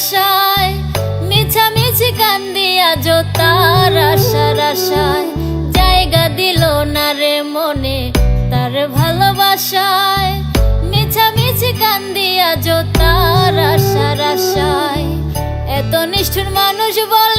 আশায়, মিছামিছি কান্দি আজ তার আশার আশায়। জায়গা দিল না রে মনে তার ভালোবাসায়। মিছামিছি কান্দি আজ তার আশার আশায়। এত নিষ্ঠুর মানুষ বল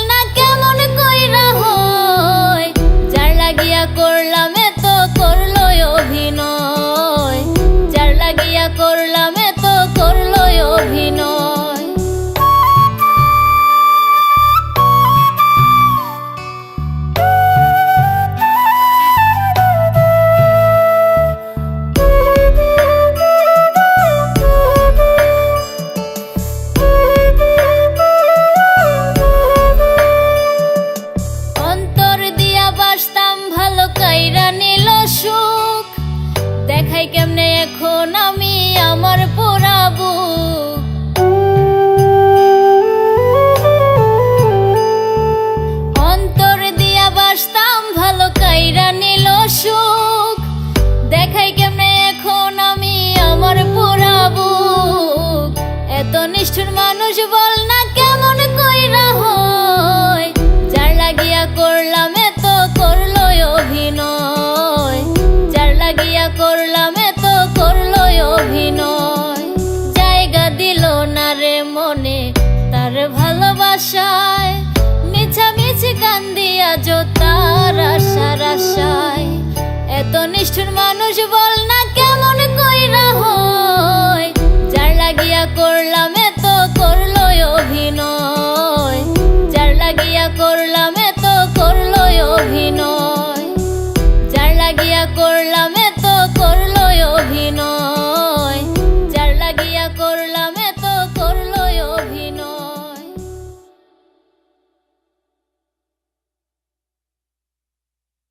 দেখাই কেমনে এখন আমি আমার পোড়াবো? অন্তর দিয়া বাসতাম, ভালো কাইরা নিল সুখ। দেখাই কেমনে এখন আমি আমার পোড়াবো? এত নিষ্ঠুর মানুষ বল আশায়, মিছামিছি কান্দি আজ তার আশার আশায়। এত নিষ্ঠুর মানুষ বল না কেমন কইরা হয়। যার লাগিয়া করলাম এত করল অভিনয়। যার লাগিয়া করলাম এত করল অভিনয়। যার লাগিয়া করলাম